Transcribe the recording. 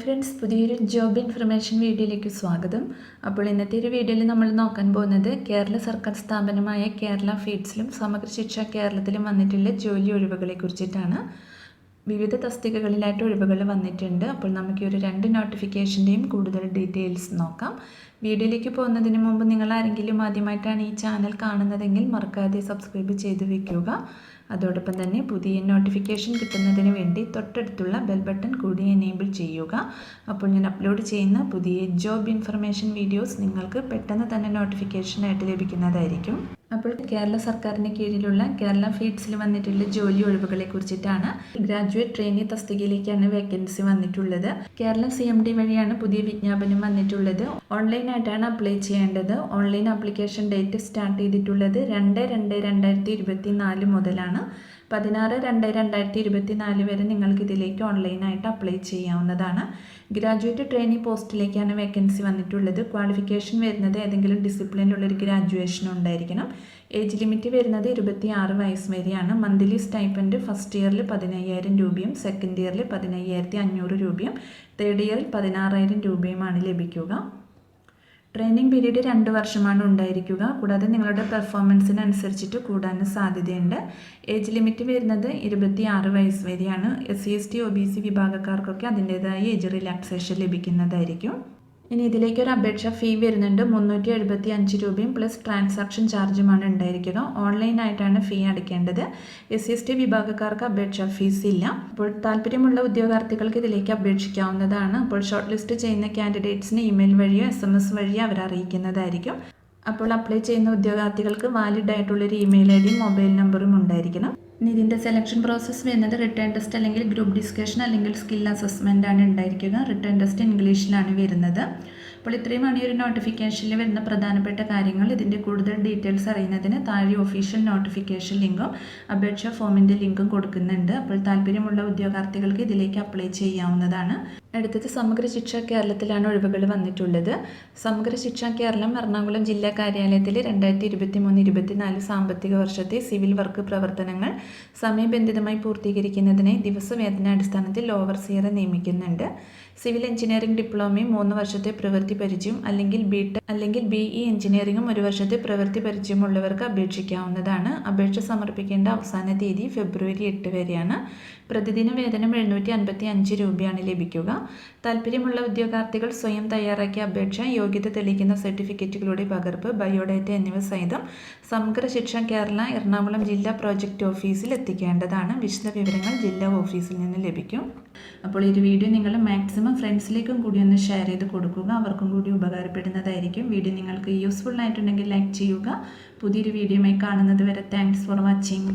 Friends പുതിയൊരു job information വീഡിയോയിലേക്ക് സ്വാഗതം. അപ്പോൾ ഇന്നത്തെ ഒരു വീഡിയോയിൽ നമ്മൾ നോക്കാൻ പോകുന്നത് കേരള സർക്കാർ സ്ഥാപനമായ കേരള ഫീഡ്സിലും സമഗ്ര ശിക്ഷ കേരളത്തിലും വന്നിട്ടുള്ള ജോലി ഒഴിവുകളെ കുറിച്ചിട്ടാണ്. വിവിധ തസ്തികകളിലായിട്ട് ഒഴിവുകൾ വന്നിട്ടുണ്ട്. അപ്പോൾ നമുക്ക് ഈ ഒരു രണ്ട് നോട്ടിഫിക്കേഷന്റെയും കൂടുതൽ ഡീറ്റെയിൽസ് നോക്കാം. വീഡിയോയിലേക്ക് പോകുന്നതിന് മുമ്പ് നിങ്ങൾ ആരെങ്കിലും ആദ്യമായിട്ടാണ് ഈ ചാനൽ കാണുന്നതെങ്കിൽ മറക്കാതെ സബ്സ്ക്രൈബ് ചെയ്ത് വെക്കുക. അതോടൊപ്പം തന്നെ പുതിയ നോട്ടിഫിക്കേഷൻ കിട്ടുന്നതിന് വേണ്ടി തൊട്ടടുത്തുള്ള ബെൽ ബട്ടൺ കൂടി എനേബിൾ ചെയ്യുക. അപ്പോൾ ഞാൻ അപ്ലോഡ് ചെയ്യുന്ന പുതിയ ജോബ് ഇൻഫർമേഷൻ വീഡിയോസ് നിങ്ങൾക്ക് പെട്ടെന്ന് തന്നെ നോട്ടിഫിക്കേഷനായിട്ട് ലഭിക്കുന്നതായിരിക്കും. അപ്പോൾ കേരള സർക്കാരിന് കീഴിലുള്ള കേരള ഫീഡ്സിൽ വന്നിട്ടുള്ള ജോലി ഒഴിവുകളെ കുറിച്ചിട്ടാണ് ഗ്രാജുവേറ്റ് ട്രെയിനി തസ്തികയിലേക്കാണ് വേക്കൻസി വന്നിട്ടുള്ളത്. കേരള സി എം ഡി വഴിയാണ് പുതിയ വിജ്ഞാപനം വന്നിട്ടുള്ളത്. ഓൺലൈനായിട്ടാണ് അപ്ലൈ ചെയ്യേണ്ടത്. ഓൺലൈൻ ആപ്ലിക്കേഷൻ ഡേറ്റ് സ്റ്റാർട്ട് ചെയ്തിട്ടുള്ളത് രണ്ട് രണ്ട് രണ്ടായിരത്തി ഇരുപത്തി നാല് മുതലാണ്. പതിനാറ് രണ്ട് രണ്ടായിരത്തി ഇരുപത്തി നാല് വരെ നിങ്ങൾക്ക് ഇതിലേക്ക് ഓൺലൈനായിട്ട് അപ്ലൈ ചെയ്യാവുന്നതാണ്. ഗ്രാജുവേറ്റ് ട്രെയിനിങ് പോസ്റ്റിലേക്കാണ് വേക്കൻസി വന്നിട്ടുള്ളത്. ക്വാളിഫിക്കേഷൻ വരുന്നത് ഏതെങ്കിലും ഡിസിപ്ലിനിലുള്ളൊരു ഗ്രാജുവേഷൻ ഉണ്ടായിരിക്കണം ഏജ് ലിമിറ്റ് വരുന്നത് ഇരുപത്തി ആറ് വയസ്സ് വരെയാണ്. മന്ത്ലി സ്റ്റൈപ്പൻഡ് ഫസ്റ്റ് ഇയറിൽ പതിനയ്യായിരം രൂപയും സെക്കൻഡ് ഇയറിൽ പതിനയ്യായിരത്തി അഞ്ഞൂറ് രൂപയും തേർഡ് ഇയറിൽ പതിനാറായിരം രൂപയുമാണ് ലഭിക്കുക. ട്രെയിനിങ് പീരീഡ് രണ്ട് വർഷമാണ് ഉണ്ടായിരിക്കുക. കൂടാതെ നിങ്ങളുടെ പെർഫോമൻസിനനുസരിച്ചിട്ട് കൂടാനും സാധ്യതയുണ്ട്. ഏജ് ലിമിറ്റ് വരുന്നത് ഇരുപത്തി ആറ് വയസ്സ് വരെയാണ്. S C S T O B C വിഭാഗക്കാർക്കൊക്കെ അതിന്റേതായ ഏജ് റിലാക്സേഷൻ ലഭിക്കുന്നതായിരിക്കും. ഇനി ഇതിലേക്ക് ഒരു അപേക്ഷ ഫീ വരുന്നുണ്ട് മുന്നൂറ്റി എഴുപത്തി അഞ്ച് രൂപയും പ്ലസ് ട്രാൻസാക്ഷൻ ചാർജുമാണ് ഉണ്ടായിരിക്കുക ഓൺലൈനായിട്ടാണ് ഫീ അടയ്ക്കേണ്ടത്. എസ് എസ് ടി വിഭാഗക്കാർക്ക് അപേക്ഷ ഫീസ് ഇല്ല. അപ്പോൾ താല്പര്യമുള്ള ഉദ്യോഗാർത്ഥികൾക്ക് ഇതിലേക്ക് അപേക്ഷിക്കാവുന്നതാണ്. അപ്പോൾ ഷോർട്ട് ലിസ്റ്റ് ചെയ്യുന്ന കാൻഡിഡേറ്റ്സിന് ഇമെയിൽ വഴിയോ എസ് എം എസ് വഴിയോ അവർ അറിയിക്കുന്നതായിരിക്കും. അപ്പോൾ അപ്ലൈ ചെയ്യുന്ന ഉദ്യോഗാർത്ഥികൾക്ക് വാലിഡ് ആയിട്ടുള്ളൊരു ഇമെയിൽ ഐ ഡിയും മൊബൈൽ നമ്പറും ഉണ്ടായിരിക്കണം. ഇനി ഇതിന്റെ സെലക്ഷൻ പ്രോസസ്സ് വരുന്നത് റിട്ടേൺ ടെസ്റ്റ് അല്ലെങ്കിൽ ഗ്രൂപ്പ് ഡിസ്കഷൻ അല്ലെങ്കിൽ സ്കിൽ അസസ്മെന്റ് ആണ് ഉണ്ടായിരിക്കുക റിട്ടേൺ ടെസ്റ്റ് ഇംഗ്ലീഷിലാണ് വരുന്നത്. അപ്പോൾ ഇത്രയുമാണ് ഈ ഒരു നോട്ടിഫിക്കേഷനിൽ വരുന്ന പ്രധാനപ്പെട്ട കാര്യങ്ങൾ. ഇതിന്റെ കൂടുതൽ ഡീറ്റെയിൽസ് അറിയുന്നതിന് താഴെ ഒഫീഷ്യൽ നോട്ടിഫിക്കേഷൻ ലിങ്കും അപേക്ഷ ഫോമിന്റെ ലിങ്കും കൊടുക്കുന്നുണ്ട്. അപ്പോൾ താല്പര്യമുള്ള ഉദ്യോഗാർത്ഥികൾക്ക് ഇതിലേക്ക് അപ്ലൈ ചെയ്യാവുന്നതാണ്. അടുത്തത് സമഗ്ര ശിക്ഷ കേരളത്തിലാണ് ഒഴിവുകൾ വന്നിട്ടുള്ളത്. സമഗ്ര ശിക്ഷ കേരളം എറണാകുളം ജില്ലാ കാര്യാലയത്തിൽ രണ്ടായിരത്തി ഇരുപത്തി മൂന്ന് ഇരുപത്തിനാല് സാമ്പത്തിക വർഷത്തെ സിവിൽ വർക്ക് പ്രവർത്തനങ്ങൾ സമയബന്ധിതമായി പൂർത്തീകരിക്കുന്നതിന് ദിവസവേതനാടിസ്ഥാനത്തിൽ ഓവർസിയറെ നിയമിക്കുന്നുണ്ട്. സിവിൽ എഞ്ചിനീയറിംഗ് ഡിപ്ലോമയും മൂന്ന് വർഷത്തെ പ്രവൃത്തി പരിചയം അല്ലെങ്കിൽ ബി അല്ലെങ്കിൽ ബി ഇ എഞ്ചിനീയറിംഗും ഒരു വർഷത്തെ പ്രവൃത്തി പരിചയമുള്ളവർക്ക് അപേക്ഷിക്കാവുന്നതാണ്. അപേക്ഷ സമർപ്പിക്കേണ്ട അവസാന തീയതി ഫെബ്രുവരി എട്ട് വരെയാണ്. പ്രതിദിന വേതനം എഴുന്നൂറ്റി അൻപത്തി അഞ്ച് രൂപയാണ് ലഭിക്കുക. താല്പര്യമുള്ള ഉദ്യോഗാർത്ഥികൾ സ്വയം തയ്യാറാക്കിയ അപേക്ഷ യോഗ്യത തെളിയിക്കുന്ന സർട്ടിഫിക്കറ്റുകളുടെ പകർപ്പ് ബയോഡേറ്റ എന്നിവ സഹിതം സമഗ്ര ശിക്ഷ കേരള എറണാകുളം ജില്ലാ പ്രോജക്റ്റ് ഓഫീസിൽ എത്തിക്കേണ്ടതാണ് വിശദ വിവരങ്ങൾ ജില്ലാ ഓഫീസിൽ നിന്ന് ലഭിക്കും. അപ്പോൾ ഈ വീഡിയോ നിങ്ങൾ മാക്സിമം ഫ്രണ്ട്സിലേക്കും കൂടി ഒന്ന് ഷെയർ ചെയ്ത് കൊടുക്കുക. അവർക്കും കൂടി ഉപകാരപ്പെടുന്നതായിരിക്കും. വീഡിയോ നിങ്ങൾക്ക് യൂസ്ഫുൾ ആയിട്ടുണ്ടെങ്കിൽ ലൈക്ക് ചെയ്യുക. പുതിയൊരു വീഡിയോയുമായി കാണുന്നത് വരെ താങ്ക്സ് ഫോർ വാച്ചിങ്